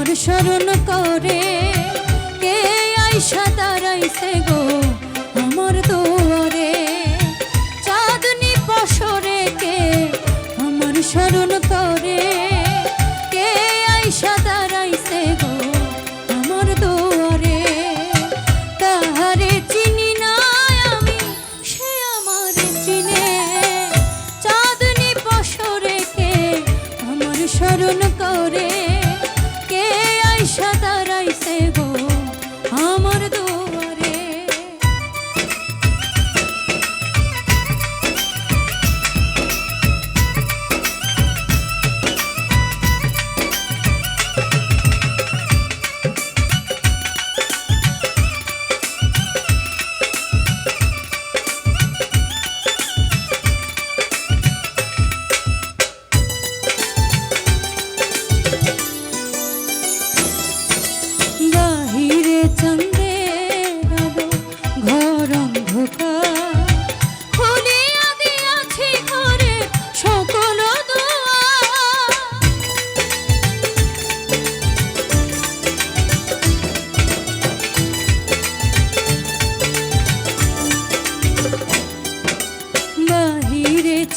তোর স্মরণ করে কে আইসা দাঁড়াইছে গো?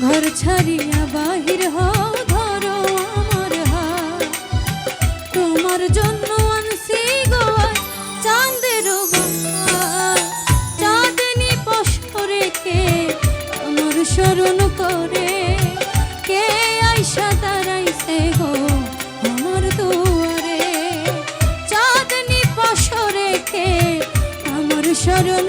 ঘর ছাড়িয়া বাহির হও, ধরো আমার তোমার জন্য চাঁদের চাঁদনি করে? কে আইসা চাঁদনি কে আমার স্মরণ